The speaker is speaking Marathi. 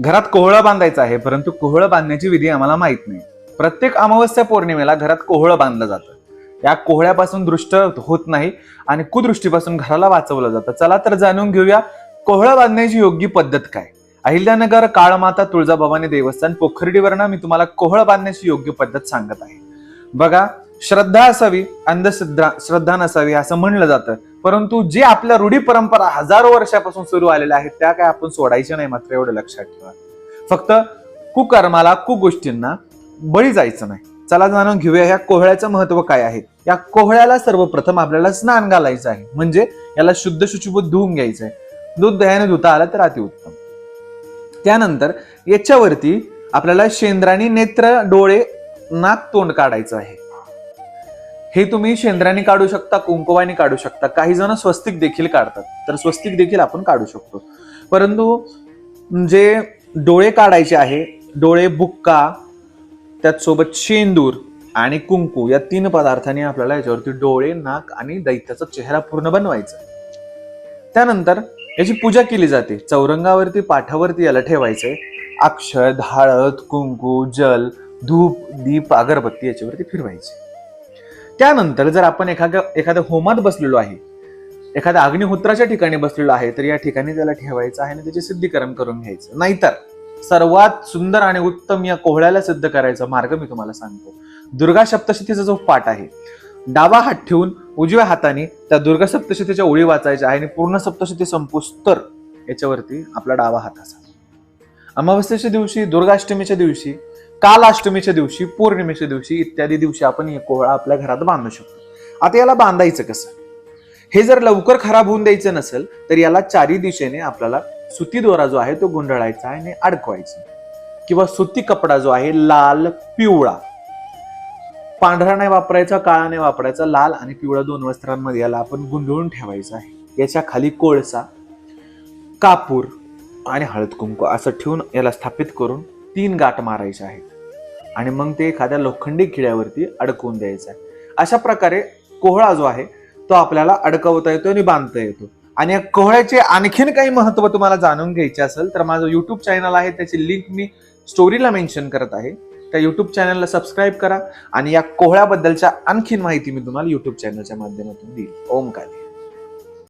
घरात कोहळं बांधायचं आहे परंतु कोहळं बांधण्याची विधी आम्हाला माहीत नाही. प्रत्येक अमावस्या पौर्णिमेला घरात कोहळं बांधलं जातं. या कोहळ्यापासून दृष्ट होत नाही आणि कुदृष्टीपासून घराला वाचवलं जातं. चला तर जाणून घेऊया कोहळं बांधण्याची योग्य पद्धत काय? अहिल्यानगर काळमाता तुळजाभवानी देवस्थान पोखर्डीवरनं मी तुम्हाला कोहळ बांधण्याची योग्य पद्धत सांगत आहे. बघा श्रद्धा असावी अंधश्रद्धा श्रद्धा नसावी असं म्हणलं जातं. परंतु जे आपल्या रूढी परंपरा हजारो वर्षापासून सुरू आलेल्या आहेत त्या काय आपण सोडायच्या नाही मात्र एवढं लक्षात ठेवा. फक्त कुकर्माला कुगोष्टींना बळी जायचं नाही. चला जाणून घेऊया ह्या कोहळ्याचं महत्त्व काय आहे. या कोहळ्याला सर्वप्रथम आपल्याला स्नान घालायचं आहे. म्हणजे याला शुद्ध शुचिभूत धुवून घ्यायचं आहे. दूध दह्याने धुता आलं तर अतिउत्तम त्यानंतर याच्यावरती आपल्याला शेंद्राने नेत्र डोळे नाक तोंड काढायचं आहे. हे तुम्ही शेंद्राने काढू शकता कुंकवाने काढू शकता. काही जण स्वस्तिक देखील काढतात. तर स्वस्तिक देखील आपण काढू शकतो. परंतु जे डोळे काढायचे आहे डोळे बुक्का त्याचसोबत शेंदूर आणि कुंकू या तीन पदार्थांनी आपल्याला याच्यावरती डोळे नाक आणि दैत्याचा चेहरा पूर्ण बनवायचा त्यानंतर याची पूजा केली जाते. चौरंगावरती पाठावरती याला ठेवायचंय. अक्षर हळद कुंकू जल धूप दीप अगरबत्ती याच्यावरती फिरवायची. त्यानंतर जर आपण एखाद्या एखाद्या होमात बसलेलो आहे एखाद्या अग्निहोत्राच्या ठिकाणी बसलेलो आहे तर या ठिकाणी त्याला ठेवायचं आहे आणि त्याचे सिद्धीकरण करून घ्यायचं. नाहीतर सर्वात सुंदर आणि उत्तम या कोहळ्याला सिद्ध करायचा मार्ग मी तुम्हाला सांगतो. दुर्गा सप्तशतीचा जो पाठ आहे डावा हात ठेवून उजव्या हाताने त्या दुर्गा सप्तशतीच्या ओळी वाचायच्या आहे आणि पूर्ण सप्तशती संपुस्तर तर याच्यावरती आपला डावा हात असा अमावस्येच्या दिवशी दुर्गाष्टमीच्या दिवशी काल अष्टमीच्या दिवशी पौर्णिमेच्या दिवशी इत्यादी दिवशी आपण हे कोहळा आपल्या घरात बांधू शकतो. आता याला बांधायचं कसं? हे जर लवकर खराब होऊन द्यायचं नसेल तर याला चारी दिशेने आपल्याला सुती दोरा जो आहे तो गुंडाळायचा आहे आणि अडकवायचा किंवा सुती कपडा जो आहे लाल पिवळा. पांढरा नाही वापरायचा काळा नाही वापरायचा लाल आणि पिवळा दोन वस्त्रांमध्ये याला आपण गुंडळून ठेवायचं आहे. याच्या खाली कोळसा कापूर आणि हळद कुंकू असं ठेवून याला स्थापित करून तीन गाठ मारायच्या आहेत. आणि मग ते एखाद्या लोखंडी खिळ्यावरती अडकवून द्यायचं आहे. अशा प्रकारे कोहळा जो आहे तो आपल्याला अडकवता येतो आणि बांधता येतो. आणि या कोहळ्याचे आणखीन काही महत्त्व तुम्हाला जाणून घ्यायचे असेल तर माझं युट्यूब चॅनल आहे त्याची लिंक मी स्टोरीला मेन्शन करत आहे. त्या युट्यूब चॅनलला सबस्क्राईब करा आणि या कोहळ्याबद्दलच्या आणखीन माहिती मी तुम्हाला युट्यूब चॅनलच्या माध्यमातून देईल ओम काली